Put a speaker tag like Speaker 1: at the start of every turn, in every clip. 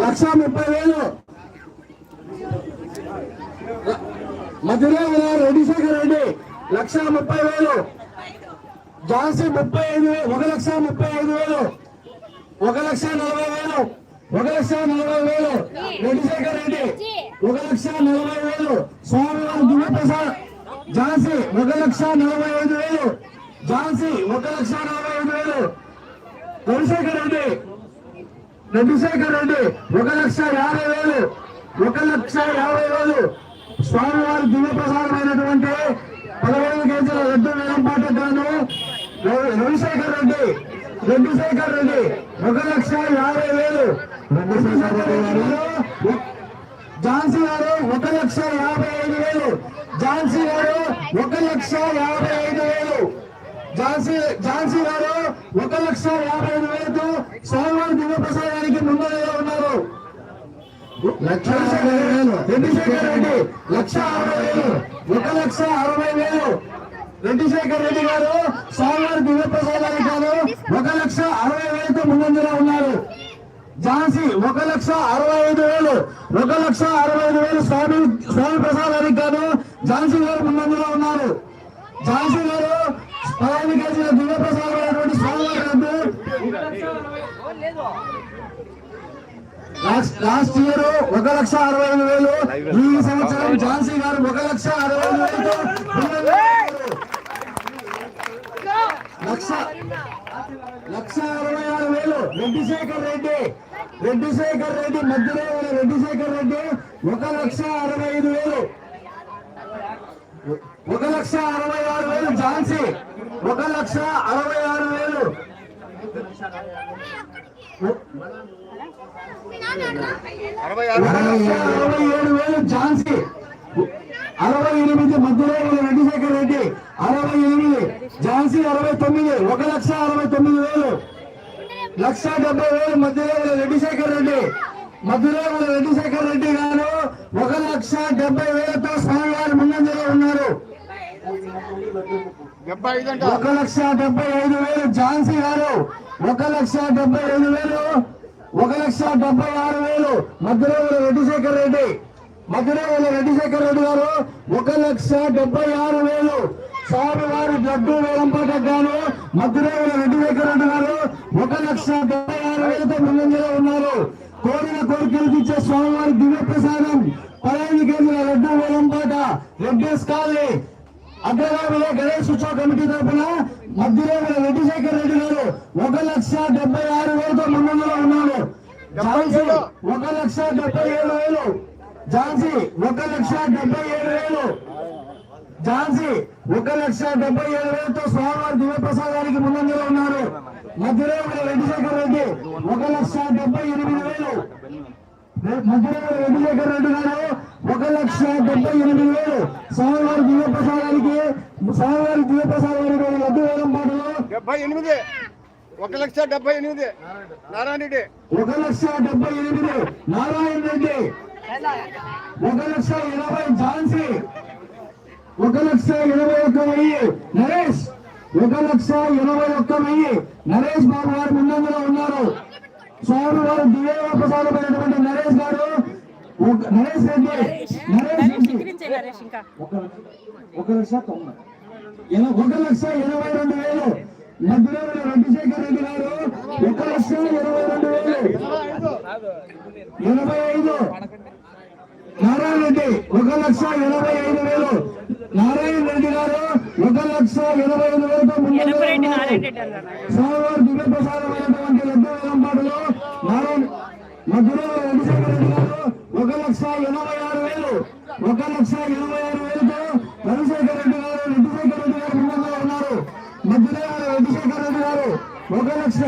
Speaker 1: లక్ష ముప్పై వేలు. మధురా రెడ్డిశేఖర్ రెడ్డి లక్ష ముప్పై వేలు. ఝాన్సీ ముప్పై ఐదు వేలు ఒక లక్ష ముప్పై ఐదు వేలు. ఒక లక్ష నలభై వేలు ఒక లక్ష నలభై వేలు. రెడ్డిశేఖర్ రెడ్డి ఒక లక్ష నలభై వేలు. స్వామివారి దుర్గప్రసాద్ ఝాన్సీ ఒక లక్ష నలభై ఐదు వేలు. ఝాన్సీ ఒక లక్ష నలభై ఐదు వేలు. రవిశేఖర్ రెడ్డి చంద్రశేఖర్ రెడ్డి ఒక లక్ష యాభై వేలు ఒక లక్ష యాభై వేలు. స్వామివారి దివ్యప్రసాదమైనటువంటి పదహైదు కేజీల లడ్డు వేలంపాట గాను రవి- రవిశేఖర్ రెడ్డి రెడ్డిశేఖర్ రెడ్డి ఒక లక్ష యాభై వేలు. ఝాన్సీ గారు ఒక లక్ష యాభై ఐదు వేలు. ఝాన్సీ గారు ఒక లక్ష యాభై ఐదు వేలు. ఝాన్సీ ఝాన్సీ గారు ఒక లక్ష యాభై ఐదు వేలతో స్వామివారి దివ్య ప్రసాదానికి ముందరగా ఉన్నారు లక్ష అరవై వేలు రెడ్డిశేఖర్ రెడ్డి లక్ష అరవై వేలు ఒక లక్ష అరవై వేలు. రెడ్డిశేఖర్ రెడ్డి గారు స్వామివారి దివ్య ప్రసాదానికి గాను ఒక లక్ష అరవై వేలతో ముందంజలో ఉన్నారు. ఝాన్సీ ఒక లక్ష అరవై ఐదు వేలు ఒక లక్ష అరవై ఐదు వేలు స్వామి స్వామి ప్రసాదానికి గాను ఝాన్సీ గారు ముందంజలో ఉన్నారు. ఝాన్సీ గారు పదహైదు కేజీల దివ్య ప్రసాదమైనటువంటి స్వామివారి రద్దు లాస్ట్ ఇయర్ ఒక లక్ష అరవై ఐదు వేలు. ఈ సంవత్సరం ఝాన్సీ గారు ఒక లక్ష అరవై ఐదు వేలతో లక్ష లక్ష అరవై ఆరు వేలు. రెడ్డిశేఖర్ రెడ్డి. రెడ్డిశేఖర్ రెడ్డి మధ్యలో ఉన్న రెడ్డిశేఖర్ రెడ్డి ఒక లక్ష అరవై ఐదు వేలు. ఒక లక్ష అరవై ఆరు వేలు ఝాన్సీ. ఒక లక్ష అరవై ఆరు వేలు.
Speaker 2: అరవై
Speaker 1: ఏడు వేలు ఝాన్సీ. అరవై ఎనిమిది మధ్యలో రెడ్డిశేఖర్ రెడ్డి. అరవై ఎనిమిది ఝాన్సీ అరవై తొమ్మిది. ఒక లక్ష అరవై తొమ్మిది వేలు. లక్ష డెబ్బై వేలు మధ్యలో రెడ్డిశేఖర్ రెడ్డి. మధ్యలో రెడ్డిశేఖర్ రెడ్డి గారు ఒక లక్ష డెబ్బై వేలతో స్వామివారి ముందంజలో ఉన్నారు. ఒక లక్ష డెబ్బై ఐదు వేలు ఝాన్సీ గారు. ఒక లక్ష డెబ్బై ఐదు వేలు ఒక లక్ష డెబ్బై ఆరు వేలు మధ్యరేవుల రెడ్డిశేఖర్ రెడ్డి. మధ్యరేవుల రెడ్డిశేఖర్ రెడ్డి గారు ఒక లక్ష డెబ్బై ఆరు వేలు. స్వామివారి లడ్డు వేలంపాట గాను మధ్యరేవుల రెడ్డిశేఖర్ రెడ్డి గారు ఒక లక్ష డెబ్బై ఆరు వేలతో ముందంజలో ఉన్నారు. కోరిన కోరికలు తెచ్చే స్వామివారి దివ్య ప్రసాదం పదహైదు కేజీల లడ్డు వేలంపాట రెడ్డేస్ కాలనీ. అగ్రగామిలో గణేష్ ఉత్సవ కమిటీ తరఫున మధ్యరేవుల రెడ్డిశేఖర్ రెడ్డి గారు ఒక లక్ష డెబ్బై ఆరు వేలతో ముందంజలో ఉన్నారు. ఝాన్సీ ఒక లక్ష డెబ్బై ఏడు వేలు. ఝాన్సీ ఒక లక్ష డెబ్బై ఏడు వేలు. ఝాన్సీ ఒక లక్ష డెబ్బై ఏడు వేలతో స్వామివారి దివ్య ప్రసాదానికి ముందంజలో ఉన్నారు. మధ్యలో ఉన్న రెడ్డిశేఖర్ రెడ్డి ఒక లక్ష డెబ్బై ఎనిమిది వేలు. మధ్యలో రెడ్డిశేఖర్ రెడ్డి గారు ఒక లక్ష డెబ్బై ఎనిమిది వేలు. స్వామివారి దివ్య ప్రసాదానికి స్వామివారి దివ్య ప్రసాదానికి లడ్డు వేలం పాటలో
Speaker 2: డెబ్బై ఎనిమిది. ఒక లక్ష డెబ్బై ఎనిమిది. నారాయణ రెడ్డి.
Speaker 1: ఒక లక్ష డెబ్బై ఎనిమిది. నారాయణ రెడ్డి. ఒక లక్ష ఎనభై ఝాన్సీ. ఒక లక్ష ఎనభై ఒక్క వెయ్యి నరేష్. ఒక లక్ష ఎనభై ఒక్క వెయ్యి నరేష్ బాబు గారు ముందంజలో ఉన్నారు. స్వామి వారు దివ్య ప్రసాదమైనటువంటి నరేష్ గారు. నరేష్ రెడ్డి. నరేష్. రెడ్డి. ఒక ఒక లక్ష తొంభై. ఒక లక్ష ఎనభై రెండు వేలు మధ్యలో రెడ్డిశేఖర్ రెడ్డి గారు ఒక లక్ష ఎనభై రెండు వేలు. ఎనభై ఐదు. నారాయణ రెడ్డి ఒక లక్ష ఎనభై ఐదు వేలు. నారాయణ రెడ్డి గారు ఒక లక్ష ఎనభై ఐదు వేలతో ఉన్నారు. స్వామివారి దివ్య ప్రసాదమైనటువంటి లడ్డు వేలంపాటులో నారాయణ మధ్యలో రెడ్డిశేఖర రెడ్డి గారు ఒక లక్ష ఎనభై ఆరు వేలు. ఒక లక్ష ఎనభై ఆరు వేలతో రవిశేఖర రెడ్డి గారు రెడ్డిశేఖర రెడ్డి గారు ముందుగా ఉన్నారు. మధ్యలో రెడ్డిశేఖర రెడ్డి గారు ఒక లక్ష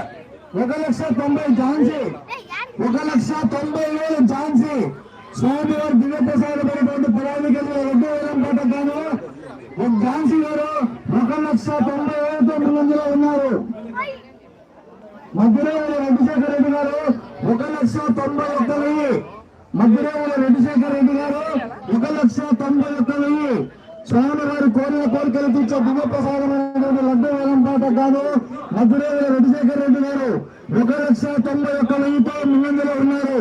Speaker 1: ఒక లక్ష తొంభై ఝాన్సీ. ఒక లక్ష తొంభై వేలు ఝాన్సీ. స్వామివారి దివ్య ప్రసాదమైనటువంటి పదహారు కేజీల లడ్డు వేలంపాట గాను ఒక ఝాన్సీ గారు ఒక లక్ష తొంభై వేలతో ముందంజలో ఉన్నారు. మధ్యలో ఉన్న రెడ్డిశేఖర్ రెడ్డి గారు ఒక లక్ష తొంభై ఒక్క వెయ్యి. ఉన్న రెడ్డిశేఖర్ రెడ్డి గారు ఒక లక్ష తొంభై ఒక్క వెయ్యి స్వామి వారి కోరిన కోరికలు తీర్చే దివ్య ప్రసాదమైనటువంటి లడ్డు వేలంపాట కాదు. మధురేవుల ఉన్న రెడ్డిశేఖర్ రెడ్డి గారు ఒక లక్ష తొంభై ఒక్క వెయ్యితో ముందంజలో ఉన్నారు.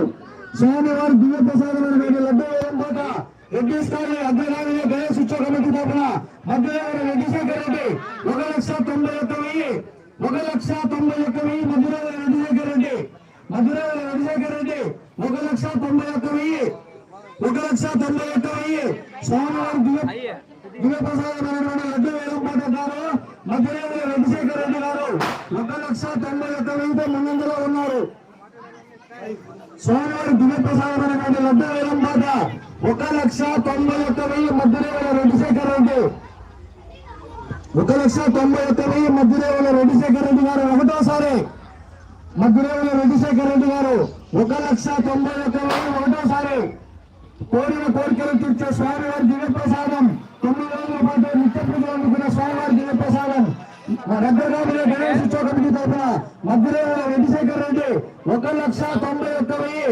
Speaker 1: స్వామివారి దివ్య ప్రసాదమైన లడ్డు వేలం పాట రెడ్డి స్థాయి అగ్రగామిగా గణేష్ ఉత్సవ కమిటీ తరఫున మధురేవుల రెడ్డి రెడ్డి ఒక లక్ష తొంభై ఒక్క వెయ్యి ఒక లక్ష తొంభై ఒక్క వెయ్యి మధురేవుల రెడ్డి రెడ్డి మధురేవుల రెడ్డి రెడ్డి ఒక లక్ష తొంభై ఒక్క వెయ్యి ఒక లక్ష తొంభై ఒక్క వెయ్యి. స్వామివారి దివ్య దివ్య ప్రసాదమైనటువంటి లడ్డు వేలం పాట మధ్యరేవుల మధ్యవేల రెడ్డి గారు ఒక లక్ష తొంభై ఒక్క వెయ్యితో ముందంజలో ఉన్నారు. స్వామివారి దివ్యప్రసాదమైనటువంటి లడ్డు వేలం పాట ఒక లక్ష తొంభై ఒక్క వెయ్యి మధ్యరేవుల రెడ్డిశేఖర్ రెడ్డి. ఒక లక్ష తొంభై ఒక్క వెయ్యి మధ్యరేవుల రెడ్డిశేఖర్ రెడ్డి గారు ఒకటోసారి మధ్యరేవుల రెడ్డిశేఖర్ రెడ్డి గారు ఒక లక్ష తొంభై ఒక్క వెయ్యి ఒకటోసారి కోరిన కోరికలు తీర్చే స్వామివారి దివ్యప్రసాదం ప్రసాదం తొమ్మిది రోజుల పాటు నిత్య పూజలు అందుకున్న స్వామివారి దివ్య ప్రసాదం రద్దగామిలో గణేష్ ఉత్సవ కమిటీ తరఫున మధ్యలో వెంకటశేఖర్ రెడ్డి ఒక లక్ష తొంభై ఒక్క వెయ్యి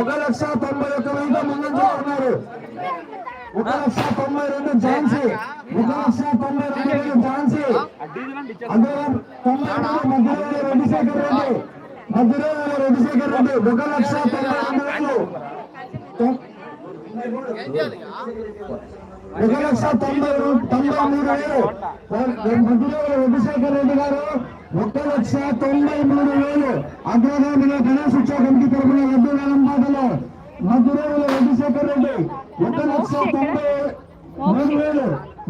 Speaker 1: ఒక లక్ష తొంభై ఒక్క వెయ్యితో ముందంజలో ఉన్నారు. ఒక లక్ష తొంభై రెండు ఝాన్సీ ఒక లక్ష తొంభై రెండు వేలు ఝాన్సీ. అదే తొంభై మూడు మధ్యలో వెంకటశేఖర్ రెడ్డి మధ్యలో వెంకటశేఖర్ రెడ్డి ఒక లక్ష తొంభై రెండు వేలు ఒక లక్ష తొంభై తొంభై మూడు వేలు. మధ్యరేవుల రెడ్డిశేఖర్ రెడ్డి గారు ఒక లక్ష తొంభై మూడు వేలు. అగ్రగామిలో గణేష్ ఉత్సవ కమిటీ తరపున లడ్డు వేలం పాటలో మధురేవుల రెడ్డిశేఖర్ రెడ్డి ఒక లక్ష తొంభై మూడు వేలు.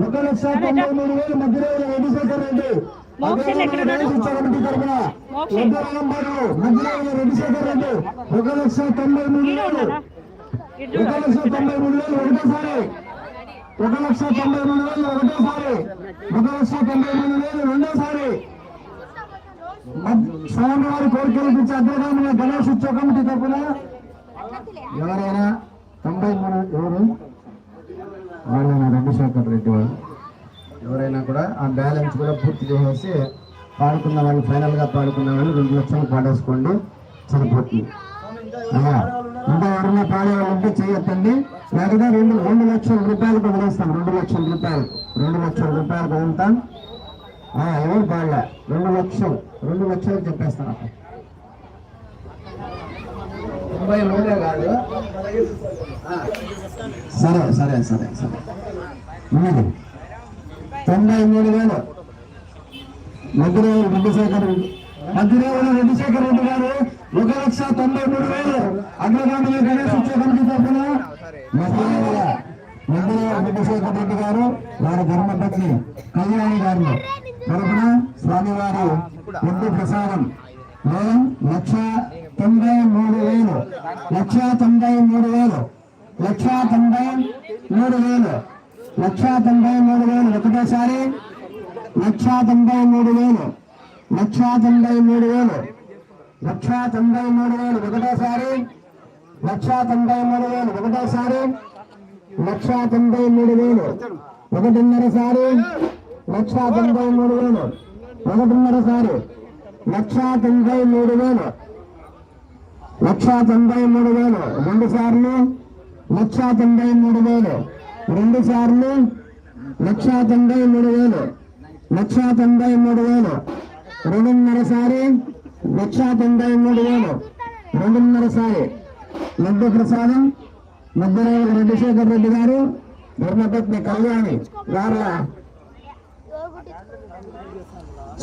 Speaker 1: ఒక లక్ష తొంభై మూడు వేలు మధురేవుల రెడ్డి రెడ్డిశేఖర్ రెడ్డి ఒక లక్ష తొంభై మూడు వేలు. ఒక లక్ష తొంభై మూడు వేలు ఒకటోసారి ఒక లక్ష తొంభై మూడు వేలు ఒకటోసారి. ఒక లక్ష తొంభై మూడు వేలు రెండోసారి. మద్- స్వామివారి కోరికలు ఇచ్చే అగ్రగామిలో గణేష్ ఉత్సవ కమిటీ తరపున ఎవరైనా తొంభై మూడు ఎవరు? వాళ్ళైనా రాజశేఖర్ రెడ్డి వాళ్ళు. ఎవరైనా కూడా ఆ బ్యాలెన్స్ కూడా పూర్తి చేసేసి పాడుకున్న వాళ్ళు ఫైనల్గా పాడుకున్న వాళ్ళు రెండు లక్షలు పాడేసుకోండి. సరిపోతుంది. అయ్యా, ఇంకా ఎవరైనా పాడే వాళ్ళు ఉంటే చేయొద్దండి. లేకపోతే రెండు రెండు లక్షల రూపాయలకు వదిలేస్తాం. రెండు లక్షల రూపాయలు. రెండు లక్షల రూపాయలకు వదులుతాం. ఎవరు పాడలే రెండు లక్షలు. రెండు లక్షలు చెప్పేస్తాను అక్కడ. సరే సరే సరే సరే. ఉన్నది. తొంభై మూడు వేలు. మధురేవులు రెడ్డిశేఖర్ రెడ్డి మధురేవుల రెడ్డిశేఖర్ రెడ్డి గారు ఒక లక్ష తొంభై మూడు వేలు. అగ్రగామిలో గణేష్ ఉత్సవ కమిటీ తరఫున మధురేవుల రెడ్డి గారు వారి ధర్మపత్ని కళ్యాణి గారు తరఫున స్వామివారి ఒడ్డు ప్రసాదం. లక్ష తొంభై మూడు వేలు. లక్ష తొంభై మూడు వేలు. లక్ష తొంభై మూడు వేలు. లక్ష తొంభై మూడు వేలు. ఒకటోసారి లక్ష తొంభై మూడు వేలు. లక్ష తొంభై మూడు వేలు. లక్ష తొంభై మూడు వేలు ఒకటోసారి లక్ష తొంభై మూడు వేలు ఒకటోసారి లక్ష తొంభై మూడు వేలు ఒకటిన్నరసారి లక్ష తొంభై మూడు వేలు ఒకటిన్నరసారి లక్ష తొంభై మూడు వేలు లక్ష తొంభై మూడు వేలు రెండు సార్లు లక్ష తొంభై మూడు వేలు రెండు సార్లు లక్ష తొంభై మూడు వేలు లక్ష తొంభై మూడు వేలు రెండున్నరసారి లక్ష తొంభై మూడు వేలు. రెండున్నర సారి లడ్డు ప్రసాదం మధ్యరేవుల రెడ్డిశేఖర్ రెడ్డి గారు ధర్మపత్ని కళ్యాణి గారుల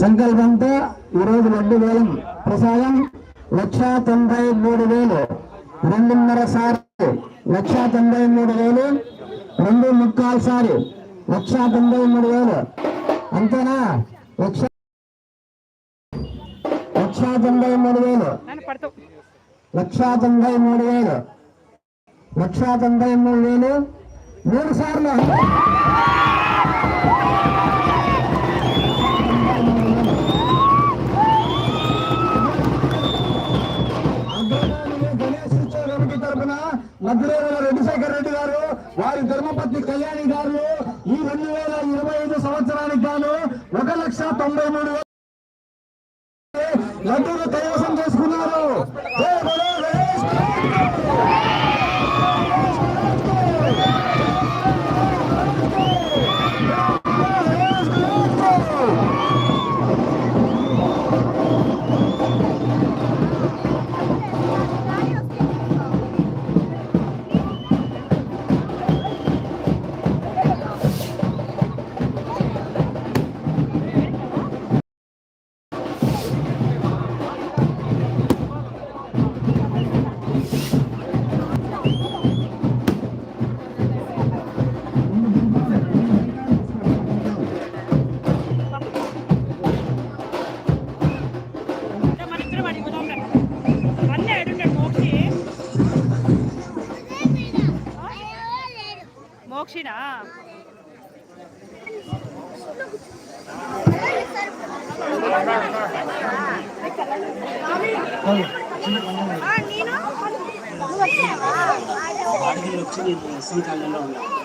Speaker 1: సంకల్పంతో ఈరోజు లడ్డు వేలం ప్రసాదం లక్ష తొంభై మూడు వేలు. రెండున్నర సారి లక్ష తొంభై మూడు వేలు. రెండు ముక్కాలు సారి లక్ష తొంభై మూడు వేలు. అంతేనా? లక్ష లక్ష తొంభై మూడు వేలు. లక్ష తొంభై మూడు వేలు. లక్ష తొంభై మూడు వేలు. మూడు సార్లు. మధురేవుల రెడ్డిశేఖర్ రెడ్డి గారు వారి ధర్మపత్ని కళ్యాణి గారు ఈ రెండు వేల ఇరవై ఐదు సంవత్సరానికి గాను ఒక లక్ష తొంభై మూడు
Speaker 3: మోక్షినా
Speaker 4: నేను నువ్వు వచ్చావా
Speaker 5: వాడికి వచ్చి నేను ఎస్ఎం కాలనీలో ఉన్నాను